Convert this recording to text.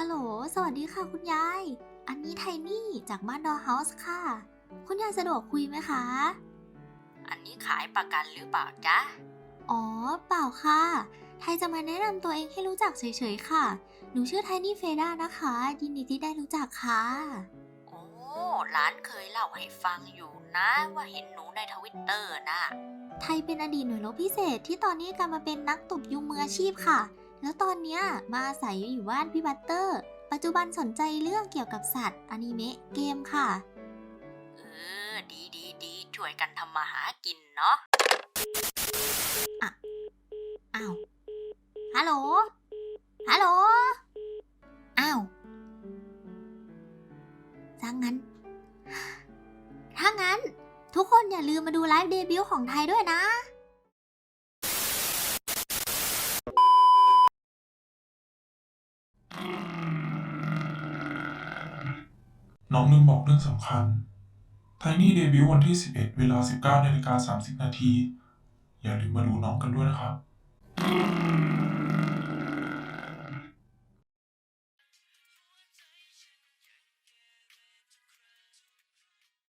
ฮัลโหล สวัสดีค่ะคุณยาย อันนี้ไทนี่จากบ้านดอเฮาส์ค่ะ คุณยายสะดวกคุยไหมคะ อันนี้ขายประกันหรือเปล่าจ๊ะ อ๋อ เปล่าค่ะ ไทยจะมาแนะนำตัวเองให้รู้จักเฉยๆค่ะ หนูชื่อไทนี่เฟด้านะคะ ยินดีที่ได้รู้จักค่ะ โอ้ร้านเคยเล่าให้ฟังอยู่นะว่าเห็นหนูในทวิตเตอร์นะไทยเป็นอดีตหน่วยรบพิเศษที่ตอนนี้กลายมาเป็นนักตบยุงมืออาชีพค่ะ แล้วตอนเนี้ยมาอาศัยอยู่บ้านพี่บัตเตอร์ ปัจจุบันสนใจเรื่องเกี่ยวกับสัตว์อนิเมะเกมค่ะ เออ ดีดีดีช่วยกันทำมาหากินเนาะอ้าว ฮัลโหล ฮัลโหล อ้าวถ้างั้น ถ้างั้น ทุกคนอย่าลืมมาดูไลฟ์เดบิวต์ของไทยด้วยนะ น้องลืมบอกเรื่องสำคัญไทนี่เดบิวต์วันที่ 11 เวลา 19นาฬิกา30 นาที อย่าลืมมาดูน้องกันด้วยนะครับ